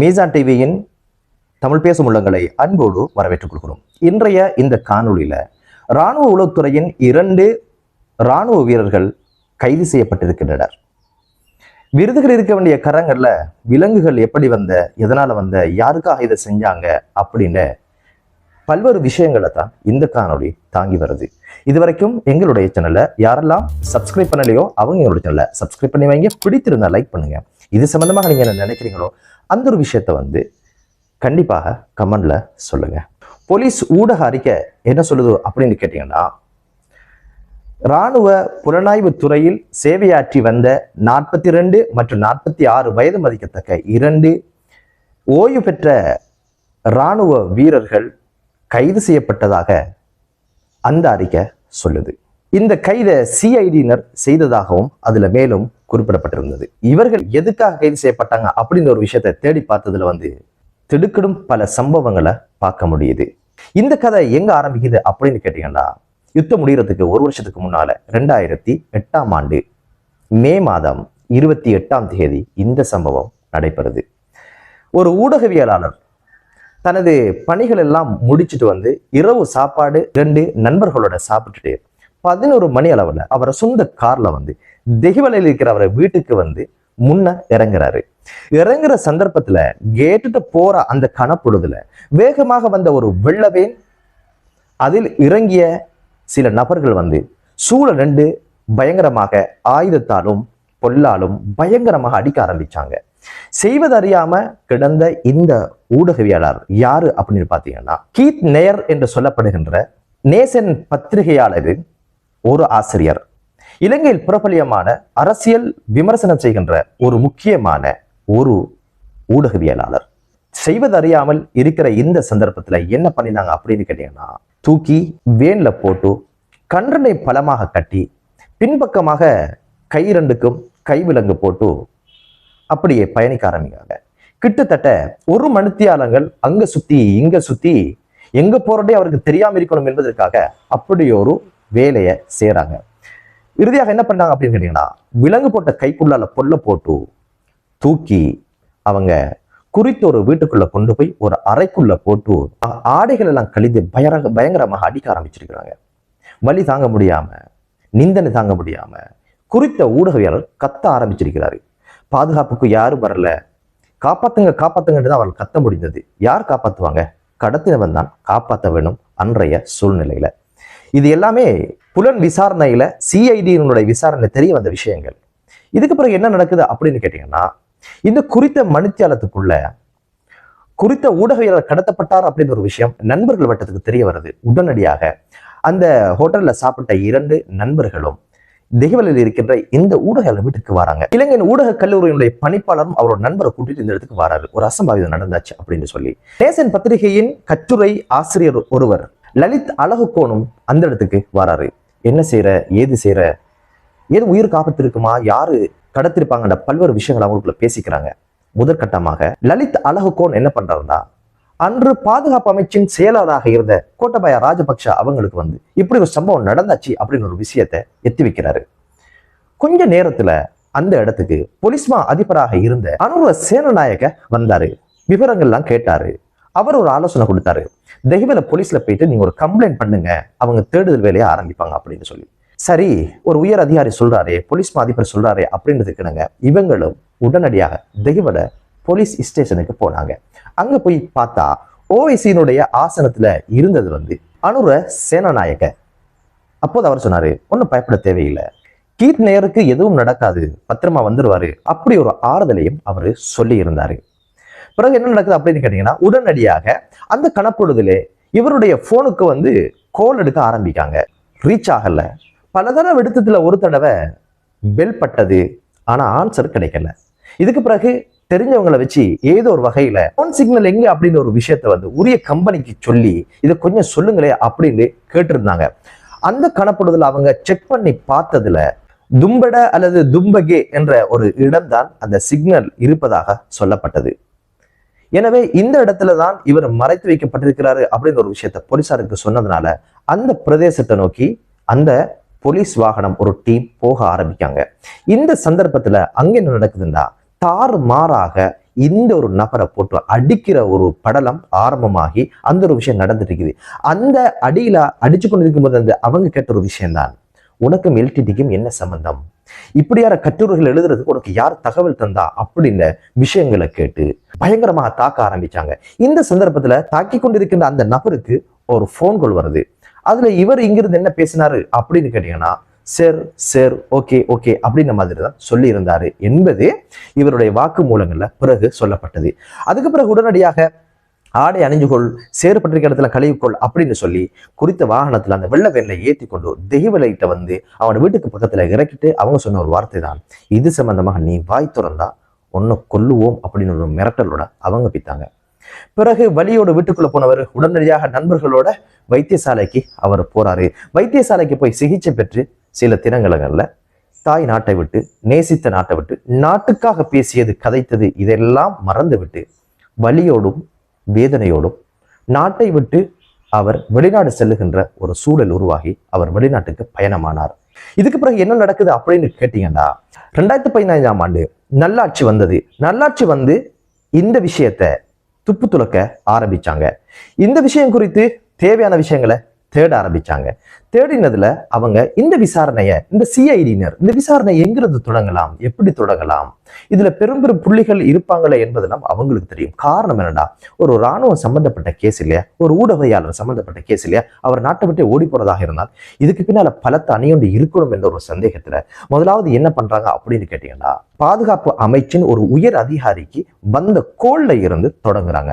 மீசா டிவியின் தமிழ் பேசும் உள்ளங்களை அன்போடு வரவேற்றுக் கொள்கிறோம். இன்றைய இந்த காணொளியில இராணுவ உளவுத்துறையின் இரண்டு இராணுவ வீரர்கள் கைது செய்யப்பட்டிருக்கின்றனர். விருதுகள் இருக்க வேண்டிய கரங்கள்ல விலங்குகள் எப்படி வந்த எதனால வந்த யாருக்காக இதை செஞ்சாங்க அப்படின்னு பல்வேறு விஷயங்களை தான் இந்த காணொளி தாங்கி வருது. இதுவரைக்கும் எங்களுடைய சேனலை யாரெல்லாம் சப்ஸ்கிரைப் பண்ணலையோ அவங்க எங்களுடைய சேனலை சப்ஸ்கிரைப் பண்ணி வைங்க. பிடித்திருந்தா லைக் பண்ணுங்க. இது சம்மந்தமாக நீங்கள் என்ன நினைக்கிறீங்களோ அந்த ஒரு விஷயத்தை வந்து கண்டிப்பாக கமெண்டில் சொல்லுங்கள் போலீஸ் ஊடக அறிக்கை என்ன சொல்லுது அப்படின்னு கேட்டிங்கன்னா இராணுவ புலனாய்வு துறையில் சேவையாற்றி வந்த நாற்பத்தி ரெண்டு மற்றும் நாற்பத்தி ஆறு வயது மதிக்கத்தக்க இரண்டு ஓய்வு பெற்ற இராணுவ வீரர்கள் கைது செய்யப்பட்டதாக அந்த அறிக்கை சொல்லுது. இந்த கைதை சிஐடியினர் செய்ததாகவும் அதில் மேலும் குறிப்பிடப்பட்டிருந்தது. இவர்கள் எதுக்காக கைது செய்யப்பட்டாங்க அப்படின்னு ஒரு விஷயத்தை தேடி பார்த்ததுல வந்து திடுக்கிடும் பல சம்பவங்களை பார்க்க முடியுது. இந்த கதை எங்க ஆரம்பிக்குது அப்படின்னு கேட்டீங்கன்னா யுத்தம் முடிகிறதுக்கு ஒரு வருஷத்துக்கு முன்னால ரெண்டாயிரத்தி எட்டாம் ஆண்டு மே மாதம் இருபத்தி எட்டாம் தேதி இந்த சம்பவம் நடைபெறுது. ஒரு ஊடகவியலாளர் தனது பணிகள் எல்லாம் முடிச்சுட்டு வந்து இரவு சாப்பாடு ரெண்டு நண்பர்களோட சாப்பிட்டுட்டு பதினோரு மணி அளவில் அவரை சொந்த கார்ல வந்து தெஹிவலையில் இருக்கிற அவரை வீட்டுக்கு வந்து முன்ன இறங்குறாரு. இறங்குற சந்தர்ப்பத்துல கேட்டுட்டு போற அந்த கணப்பொழுதுல வேகமாக வந்த ஒரு வெள்ளவேன் அதில் இறங்கிய சில நபர்கள் வந்து சூழ ரெண்டு பயங்கரமாக ஆயுதத்தாலும் பொல்லாலும் பயங்கரமாக அடிக்க ஆரம்பிச்சாங்க. செய்வதறியாம கிடந்த இந்த ஊடகவியாளர் யாரு அப்படின்னு பாத்தீங்கன்னா கீத் நேயர் என்று சொல்லப்படுகின்ற நேசன் பத்திரிகையாளரின் ஒரு ஆசிரியர். இலங்கையில் பிரபலியமான அரசியல் விமர்சனம் செய்கின்ற ஒரு முக்கியமான ஒரு ஊடகவியலாளர். செய்வதறியாமல் இருக்கிற இந்த சந்தர்ப்பத்துல என்ன பண்ணினாங்க அப்படின்னு கேட்டீங்கன்னா தூக்கி வேன்ல போட்டு கன்றனை பலமாக கட்டி பின்பக்கமாக கை ரெண்டுக்கும் கைவிலங்கு போட்டு அப்படியே பயணிக்க ஆரம்பிக்காங்க கிட்டத்தட்ட ஒரு மணித்தியாலங்கள் அங்க சுத்தி இங்க சுத்தி எங்க போறதே அவருக்கு தெரியாம இருக்கணும் என்பதற்காக அப்படி ஒரு வேலையை செய்கிறாங்க இறுதியாக என்ன பண்ணாங்க அப்படின்னு கேட்டீங்கன்னா விலங்கு போட்ட கைக்குள்ளால பொல்ல போட்டு தூக்கி அவங்க குறித்த ஒரு வீட்டுக்குள்ள கொண்டு போய் ஒரு அறைக்குள்ள போட்டு ஆடைகள் எல்லாம் கழிந்து பயர பயங்கரமாக அடிக்க ஆரம்பிச்சிருக்கிறாங்க. வலி தாங்க முடியாம நிந்தனை தாங்க முடியாம குறித்த ஊடகவியலர் கத்த ஆரம்பிச்சிருக்கிறாரு. பாதுகாப்புக்கு யாரும் வரல. காப்பாத்துங்க காப்பாத்துங்கன்னு தான் அவர்கள் கத்த முடிந்தது. யார் காப்பாற்றுவாங்க கடத்தினவன் தான் காப்பாற்ற வேணும் அன்றைய சூழ்நிலையில. இது எல்லாமே புலன் விசாரணையில சிஐடியினுடைய விசாரணை தெரிய வந்த விஷயங்கள். இதுக்கு பிறகு என்ன நடக்குது அப்படின்னு கேட்டீங்கன்னா இந்த குறித்த மணித்தியாலத்துக்குள்ள குறித்த ஊடகவியலாளர் கடத்தப்பட்டார் அப்படின்ற ஒரு விஷயம் நண்பர்கள் வட்டத்துக்கு தெரிய வருது. உடனடியாக அந்த ஹோட்டல்ல சாப்பிட்ட இரண்டு நண்பர்களும் திகவலில் இருக்கின்ற இந்த ஊடகங்கள் வீட்டுக்கு வராங்க. இலங்கையின் ஊடக கல்லூரியினுடைய பணிப்பாளரும் அவரோட நண்பரை கூட்டிட்டு இந்த இடத்துக்கு வராரு. ஒரு அசம்பாவிதம் நடந்தாச்சு அப்படின்னு சொல்லி. நேசன் பத்திரிகையின் கட்டுரை ஆசிரியர் ஒருவர் லலித் அழகு அழகுகோணும் அந்த இடத்துக்கு வராரு. என்ன செய்யற ஏது செய்யற ஏது உயிர் ஆபத்து இருக்குமா யாரு கடத்திருப்பாங்கன்ற பல்வேறு விஷயங்கள் அவங்களுக்குள்ள பேசிக்கிறாங்க. முதற்கட்டமாக லலித் அழகுகோன் என்ன பண்றாருன்னா அன்று பாதுகாப்பு அமைச்சின் செயலாளராக இருந்த கோட்டபாய ராஜபக்ஷ அவங்களுக்கு வந்து இப்படி ஒரு சம்பவம் நடந்தாச்சு அப்படின்னு ஒரு விஷயத்தை எத்தி வைக்கிறாரு. கொஞ்ச நேரத்துல அந்த இடத்துக்கு பொலிஸ்மா அதிபராக இருந்த அனுர சேனநாயக வந்தாரு. விவரங்கள்லாம் கேட்டாரு. அவர் ஒரு ஆலோசனை கொடுத்தாரு. தெய்வல போலீஸ்ல போயிட்டு நீங்க ஒரு கம்ப்ளைண்ட் பண்ணுங்க அவங்க தேடுதல் வேலையை ஆரம்பிப்பாங்க அப்படின்னு சொல்லி. சரி ஒரு உயர் அதிகாரி சொல்றாரே போலீஸ் அதிபர் சொல்றாரே அப்படின்றதுக்குனுங்க இவங்களும் உடனடியாக தெய்வல போலீஸ் ஸ்டேஷனுக்கு போனாங்க. அங்க போய் பார்த்தா ஓவைசியினுடைய ஆசனத்துல இருந்தது வந்து அனுர சேனநாயக அப்போது அவர் சொன்னாரு ஒன்றும் பயப்பட தேவையில்லை. கீட் நேருக்கு எதுவும் நடக்காது. பத்திரமா வந்துடுவாரு அப்படி ஒரு ஆறுதலையும் அவர் சொல்லி இருந்தாரு பிறகு என்ன நடக்குது அப்படின்னு கேட்டீங்கன்னா உடனடியாக அந்த கணப்பொழுதிலே இவருடைய ஃபோனுக்கு வந்து கோல் எடுக்க ஆரம்பிக்காங்க. ரீச் ஆகல. பல தடவை எடுத்ததுல ஒரு தடவை பெல் பட்டது. ஆனால் ஆன்சர் கிடைக்கல. இதுக்கு பிறகு தெரிஞ்சவங்களை வச்சு ஏதோ ஒரு வகையில ஃபோன் சிக்னல் எங்க அப்படின்னு ஒரு விஷயத்த வந்து உரிய கம்பெனிக்கு சொல்லி இதை கொஞ்சம் சொல்லுங்களேன் அப்படின்னு கேட்டிருந்தாங்க. அந்த கணப்படுதல் அவங்க செக் பண்ணி பார்த்ததுல தும்பட அல்லது தும்பகே என்ற ஒரு இடம்தான் அந்த சிக்னல் இருப்பதாக சொல்லப்பட்டது. எனவே இந்த இடத்துல தான் இவர் மறைத்து வைக்கப்பட்டிருக்கிறாரு அப்படின்னு ஒரு விஷயத்த போலீசாருக்கு சொன்னதுனால அந்த பிரதேசத்தை நோக்கி அந்த போலீஸ் வாகனம் ஒரு டீம் போக ஆரம்பிக்காங்க. இந்த சந்தர்ப்பத்துல அங்க என்ன நடக்குதுன்னா தாறு மாறாக இந்த ஒரு நபரை போட்டு அடிக்கிற ஒரு படலம் ஆரம்பமாகி அந்த ஒரு விஷயம் நடந்துட்டு இருக்குது அந்த அடியில அடிச்சு கொண்டு இருக்கும்போது அந்த அவங்க கேட்ட ஒரு விஷயம்தான் உனக்கும் எல்டிடிக்கும் என்ன சம்பந்தம்? இப்படியான கட்டுரைகள் எழுதுறதுக்கு உனக்கு யார் தகவல் தந்தா அப்படின்னு விஷயங்களை கேட்டு பயங்கரமாக தாக்க ஆரம்பிச்சாங்க. இந்த சந்தர்ப்பத்துல தாக்கி கொண்டிருக்கின்ற அந்த நபருக்கு ஒரு ஃபோன் கால் வருது. அதுல இவர் இங்கிருந்து என்ன பேசினாரு அப்படின்னு கேட்டீங்கன்னா சர் சர் ஓகே ஓகே அப்படின்ற மாதிரி தான் சொல்லியிருந்தாரு என்பது இவருடைய வாக்கு மூலங்களில் பிறகு சொல்லப்பட்டது. அதுக்கு பிறகு உடனடியாக ஆடை அணிஞ்சுகொள் சேறுபட்டிருக்க இடத்துல கழிவுக்கொள் அப்படின்னு சொல்லி குறித்த வாகனத்துல அந்த வெள்ள வேலை ஏற்றி கொண்டு தெய்வ லைட்டை வந்து அவனோட வீட்டுக்கு பக்கத்துல இறக்கிட்டு அவங்க சொன்ன ஒரு வார்த்தை தான் இது சம்பந்தமாக நீ வாய் திறந்தா ஒன்னை கொல்லுவோம் அப்படின்னு ஒரு மிரட்டலோட அவங்க பித்தாங்க. பிறகு வலியோட வீட்டுக்குள்ள போனவர் உடனடியாக நண்பர்களோட வைத்தியசாலைக்கு அவர் போறாரு. வைத்தியசாலைக்கு போய் சிகிச்சை பெற்று சில தினங்களில் தாய் நாட்டை விட்டு நேசித்த நாட்டை விட்டு நாட்டுக்காக பேசியது கதைத்தது இதெல்லாம் மறந்து விட்டு வலியோடும் வேதனையோடும் நாட்டை விட்டு அவர் வெளிநாடு செல்லுகின்ற ஒரு சூழல் உருவாகி அவர் வெளிநாட்டுக்கு பயணமானார். இதுக்கு பிறகு என்ன நடக்குது அப்படின்னு கேட்டீங்கன்னா ரெண்டாயிரத்தி பதினைந்தாம் ஆண்டு நல்லாட்சி வந்தது. நல்லாட்சி வந்து இந்த விஷயத்த துப்பு துலக்க ஆரம்பிச்சாங்க. இந்த விஷயம் குறித்து தேவையான விஷயங்களை தேட ஆரம்பிச்சாங்க. தேடினதுல அவங்க இந்த விசாரணையை இந்த சிஐடியினர் இந்த விசாரணை எங்கிருந்து தொடங்கலாம் எப்படி தொடங்கலாம் இதுல பெரும் பெரும் புள்ளிகள் இருப்பாங்களே என்பதெல்லாம் அவங்களுக்கு தெரியும். காரணம் என்னடா ஒரு ராணுவம் சம்பந்தப்பட்ட கேஸ் இல்லையா? ஒரு ஊடகவியாளர் சம்பந்தப்பட்ட கேஸ் இல்லையா? அவர் நாட்டை விட்டு ஓடி போறதாக இருந்தால் இதுக்கு பின்னால பலத்த அணியொண்டு இருக்கணும் என்ற ஒரு சந்தேகத்துல முதலாவது என்ன பண்றாங்க அப்படின்னு கேட்டீங்கன்னா பாதுகாப்பு அமைச்சின் ஒரு உயர் அதிகாரிக்கு வந்த கோல்ல இருந்து தொடங்குறாங்க.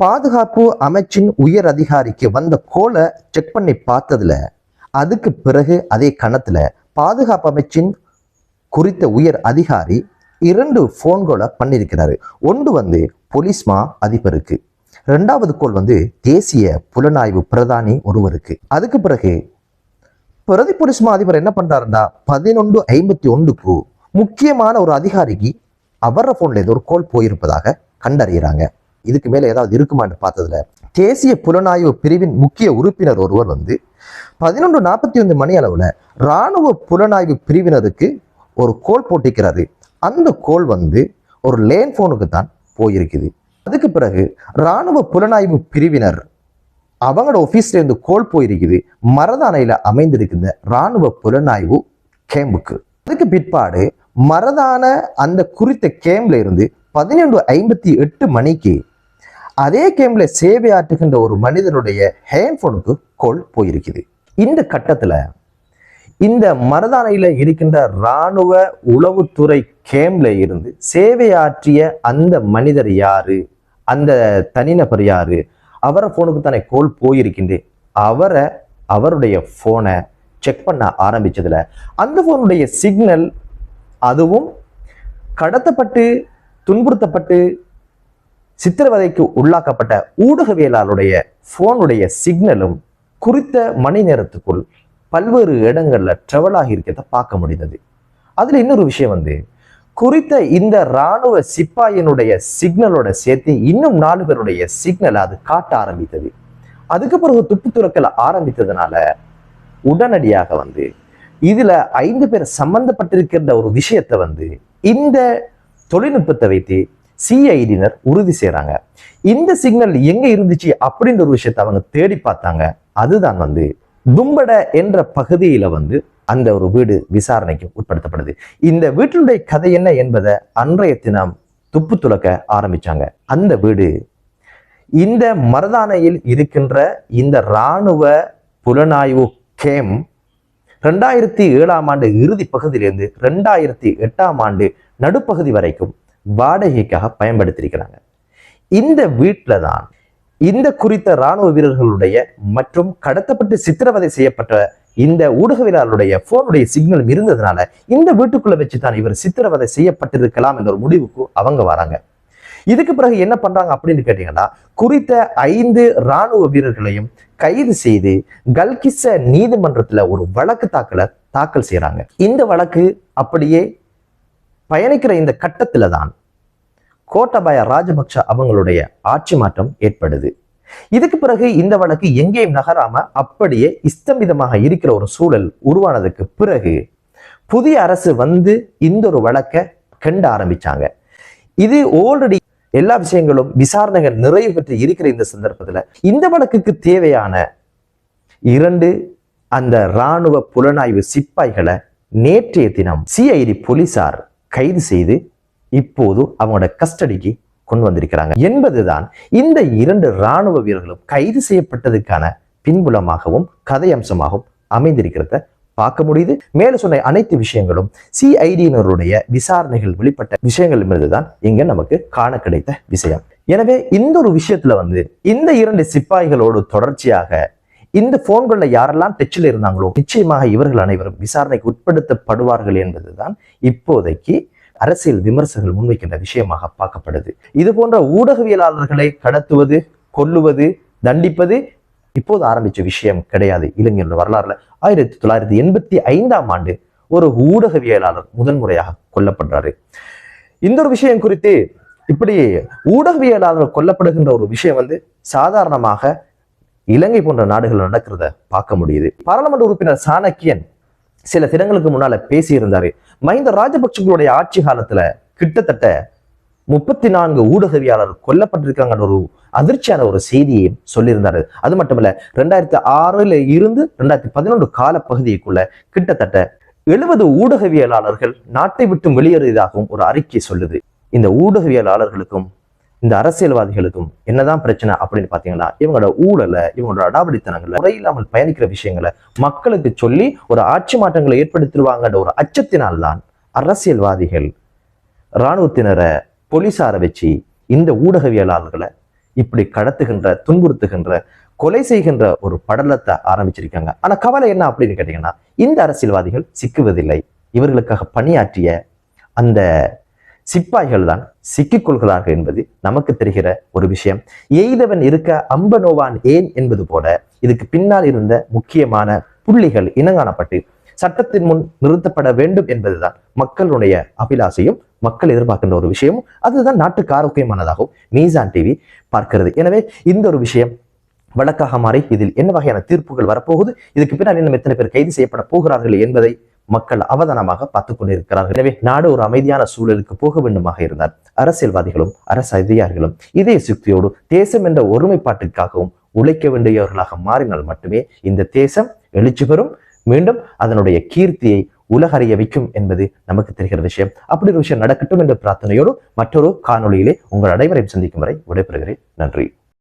பாதுகாப்பு அமைச்சின் உயர் அதிகாரிக்கு வந்த கோலை செக் பண்ணி பார்த்ததுல அதுக்கு பிறகு அதே கணத்தில் பாதுகாப்பு அமைச்சின் குறித்த உயர் அதிகாரி இரண்டு ஃபோன்களை பண்ணியிருக்கிறாரு. ஒன்று வந்து பொலிஸ்மா அதிபருக்கு. ரெண்டாவது கோல் வந்து தேசிய புலனாய்வு பிரதானி ஒருவருக்கு. அதுக்கு பிறகு பிரதி பொலிஸ்மா அதிபர் என்ன பண்ணுறாருன்னா பதினொன்று ஐம்பத்தி ஒன்றுக்கு முக்கியமான ஒரு அதிகாரிக்கு அவர ஃபோனில் ஏதோ ஒரு கோல் போயிருப்பதாக கண்டறிகிறாங்க இதுக்கு மேலே ஏதாவது இருக்குமான்னு பார்த்ததுல தேசிய புலனாய்வு பிரிவின் முக்கிய உறுப்பினர் ஒருவர் வந்து பதினொன்று நாற்பத்தி ஒன்று மணி அளவில் இராணுவ புலனாய்வு பிரிவினருக்கு ஒரு கோல் போட்டிக்கிறாரு அந்த கோல் வந்து ஒரு லேன் ஃபோனுக்கு தான் போயிருக்குது. அதுக்கு பிறகு இராணுவ புலனாய்வு பிரிவினர் அவங்களோட ஆஃபீஸ்ல இருந்து கோல் போயிருக்குது. மரதானையில் அமைந்திருக்கிற இராணுவ புலனாய்வு கேம்புக்கு அதுக்கு பிற்பாடு மரதான அந்த குறித்த கேம்ல இருந்து பதினொன்று ஐம்பத்தி எட்டு மணிக்கு அதே கேமில் சேவை ஆற்றுகின்ற ஒரு மனிதனுடைய ஹேண்ட்போனுக்கு கோல் போயிருக்குது. இந்த கட்டத்துல இந்த மரதானையில இருக்கின்ற இராணுவ உளவுத்துறை கேம்ல இருந்து சேவையாற்றிய அந்த மனிதர் யாரு? அந்த தனிநபர் யாரு? அவரை ஃபோனுக்கு தானே கோல் போயிருக்கின்றே. அவரை அவருடைய ஃபோனை செக் பண்ண ஆரம்பிச்சதுல அந்த ஃபோனுடைய சிக்னல் அதுவும் கடத்தப்பட்டு துன்புறுத்தப்பட்டு சித்திரவதைக்கு உள்ளாக்கப்பட்ட ஊடகவியலாளருடைய ஃபோனுடைய சிக்னலும் குறித்த மணி நேரத்துக்குள் பல்வேறு இடங்கள்ல ட்ரெவல் ஆகியிருக்கிறத பார்க்க முடிந்தது. அதுல இன்னொரு விஷயம் வந்து குறித்த இந்த இராணுவ சிப்பாயினுடைய சிக்னலோட சேர்த்து இன்னும் நாலு பேருடைய சிக்னலை அது காட்ட ஆரம்பித்தது. அதுக்கு பிறகு துப்பு துறக்கல ஆரம்பித்ததுனால உடனடியாக வந்து இதுல ஐந்து பேர் சம்பந்தப்பட்டிருக்கிற ஒரு விஷயத்தை வந்து இந்த தொழில்நுட்பத்தை வைத்து சிஐடினர் உறுதி செய்கிறாங்க இந்த சிக்னல் எங்கே இருந்துச்சு அப்படின்ற ஒரு விஷயத்தை அவங்க தேடி பார்த்தாங்க. அதுதான் வந்து தும்பட என்ற பகுதியில் வந்து அந்த ஒரு வீடு விசாரணைக்கு உட்படுத்தப்படுது. இந்த வீட்டினுடைய கதை என்ன என்பதை அன்றைய தினம் துப்பு துலக்க ஆரம்பிச்சாங்க. அந்த வீடு இந்த மரதானையில் இருக்கின்ற இந்த இராணுவ புலனாய்வு கேம் ரெண்டாயிரத்தி ஏழாம் ஆண்டு இறுதி பகுதியிலிருந்து ரெண்டாயிரத்தி எட்டாம் ஆண்டு நடுப்பகுதி வரைக்கும் வாடகைக்காக பயன்படுத்தியிருக்கிறாங்க. இந்த வீட்டில் தான் இந்த குறித்த இராணுவ வீரர்களுடைய மற்றும் கடத்தப்பட்டு சித்திரவதை செய்யப்பட்ட இந்த ஊடகவியலாளருடைய போனுடைய சிக்னல் இருந்ததுனால இந்த வீட்டுக்குள்ள வச்சு தான் இவர் சித்திரவதை செய்யப்பட்டிருக்கலாம் என்ற ஒரு முடிவுக்கு அவங்க வராங்க. இதுக்கு பிறகு என்ன பண்றாங்க அப்படின்னு கேட்டீங்கன்னா குறித்த ஐந்து இராணுவ வீரர்களையும் கைது செய்து கல்கிச நீதிமன்றத்துல ஒரு வழக்கு தாக்கல தாக்கல் செய்யறாங்க இந்த வழக்கு அப்படியே பயணிக்கிற இந்த கட்டத்துல தான் கோட்டபாய ராஜபக்ஷ அவங்களுடைய ஆட்சி மாற்றம் ஏற்படுது. இதுக்கு பிறகு இந்த வழக்கு எங்கேயும் நகராம அப்படியே இஸ்தம்பிதமாக இருக்கிற ஒரு சூழல் உருவானதுக்கு பிறகு புதிய அரசு வந்து இந்த ஒரு வழக்கை கண்ட ஆரம்பிச்சாங்க. இது ஆல்ரெடி எல்லா விஷயங்களும் விசாரணைகள் நிறைவு பெற்று இருக்கிற இந்த சந்தர்ப்பத்துல இந்த வழக்குக்கு தேவையான இரண்டு அந்த இராணுவ புலனாய்வு சிப்பாய்களை நேற்றைய தினம் சிஐடி போலீசார் கைது செய்து இப்போது அவங்களோட கஸ்டடிக்கு கொண்டு வந்திருக்கிறாங்க. என்பதுதான் இந்த இரண்டு இராணுவ வீரர்களும் கைது செய்யப்பட்டதுக்கான பின்புலமாகவும் கதை அம்சமாகவும் அமைந்திருக்கிறத பார்க்க முடியுது. மேல சொன்ன அனைத்து விஷயங்களும் சிஐடியினருடைய விசாரணைகள் வெளிப்பட்ட விஷயங்கள் தான் இங்க நமக்கு காண கிடைத்த விஷயம். எனவே இந்த ஒரு விஷயத்துல வந்து இந்த இரண்டு சிப்பாய்களோடு தொடர்ச்சியாக இந்த போன்கள்ல யாரெல்லாம் டச்சில் இருந்தாங்களோ நிச்சயமாக இவர்கள் அனைவரும் விசாரணைக்கு உட்படுத்தப்படுவார்கள் என்பதுதான் இப்போதைக்கு அரசியல் விமர்சகர்கள் முன்வைக்கின்ற விஷயமாக பார்க்கப்படுது. இது போன்ற ஊடகவியலாளர்களை கடத்துவது கொல்லுவது தண்டிப்பது இப்போது ஆரம்பிச்ச விஷயம் கிடையாது. இளைஞர்கள் வரலாறுல ஆயிரத்தி தொள்ளாயிரத்தி எண்பத்தி ஐந்தாம் ஆண்டு ஒரு ஊடகவியலாளர் முதன்முறையாக கொல்லப்படுறாரு. இந்த ஒரு விஷயம் குறித்து இப்படி ஊடகவியலாளர் கொல்லப்படுகின்ற ஒரு விஷயம் வந்து சாதாரணமாக இலங்கை போன்ற நாடுகள் நடக்கிறத பார்க்க முடியுது. பாராளுமன்ற உறுப்பினர் சாணக்கியன் சில தினங்களுக்கு முன்னால பேசியிருந்தாரு. மஹிந்த ராஜபக்சங்களுடைய ஆட்சி காலத்துல கிட்டத்தட்ட முப்பத்தி நான்கு ஊடகவியாளர் கொல்லப்பட்டிருக்காங்கன்ற ஒரு அதிர்ச்சியான ஒரு செய்தியையும் சொல்லியிருந்தாரு. அது மட்டுமல்ல ரெண்டாயிரத்தி ஆறுல இருந்து ரெண்டாயிரத்தி பதினொன்று கால பகுதிக்குள்ள கிட்டத்தட்ட எழுபது ஊடகவியலாளர்கள் நாட்டை விட்டு வெளியேறியதாகவும் ஒரு அறிக்கை சொல்லுது. இந்த ஊடகவியலாளர்களுக்கும் இந்த அரசியல்வாதிகளுக்கும் என்னதான் பிரச்சனை அப்படின்னு பாத்தீங்கன்னா இவங்களோட ஊழலை இவங்களோட அடாவடித்தனங்களை முறையில்லாமல் பயணிக்கிற விஷயங்களை மக்களுக்கு சொல்லி ஒரு ஆட்சி மாற்றங்களை ஏற்படுத்திடுவாங்கன்ற ஒரு அச்சத்தினால்தான் அரசியல்வாதிகள் இராணுவத்தினரை போலீசாரை வச்சு இந்த ஊடகவியலாளர்களை இப்படி கடத்துகின்ற துன்புறுத்துகின்ற கொலை செய்கின்ற ஒரு படலத்தை ஆரம்பிச்சிருக்காங்க. ஆனா கவலை என்ன அப்படின்னு கேட்டீங்கன்னா இந்த அரசியல்வாதிகள் சிக்குவதில்லை. இவர்களுக்காக பணியாற்றிய அந்த சிப்பாய்கள் தான் சிக்கிக்கொள்கிறார்கள் என்பது நமக்கு தெரிகிற ஒரு விஷயம். எய்தவன் இருக்க அம்பனோவான் ஏன் என்பது போல இதுக்கு பின்னால் இருந்த முக்கியமான புள்ளிகள் இனங்காணப்பட்டு சட்டத்தின் முன் நிறுத்தப்பட வேண்டும் என்பதுதான் மக்களுடைய அபிலாசையும் மக்கள் எதிர்பார்க்கின்ற ஒரு விஷயமும். அதுதான் நாட்டுக்கு ஆரோக்கியமானதாகவும் மீசான் டிவி பார்க்கிறது. எனவே இந்த ஒரு விஷயம் வழக்காக மாறி இதில் என்ன வகையான தீர்ப்புகள் வரப்போகுது? இதுக்கு பின்னால் இன்னும் எத்தனை பேர் கைது செய்யப்பட போகிறார்கள் என்பதை மக்கள் அவதானமாக பார்த்துக் கொண்டிருக்கிறார்கள். எனவே நாடு ஒரு அமைதியான சூழலுக்கு போக வேண்டுமாக இருந்தார் அரசியல்வாதிகளும் அரசு அதிகாரிகளும் இதே சுக்தியோடு தேசம் என்ற ஒருமைப்பாட்டிற்காகவும் உழைக்க வேண்டியவர்களாக மாறினால் மட்டுமே இந்த தேசம் எழுச்சி பெறும். மீண்டும் அதனுடைய கீர்த்தியை உலகறிய வைக்கும் என்பது நமக்கு தெரிகிற விஷயம். அப்படி ஒரு விஷயம் நடக்கட்டும் என்ற பிரார்த்தனையோடு மற்றொரு காணொளியிலே உங்கள் அனைவரையும் சந்திக்கும் வரை விடைபெறுகிறேன். நன்றி.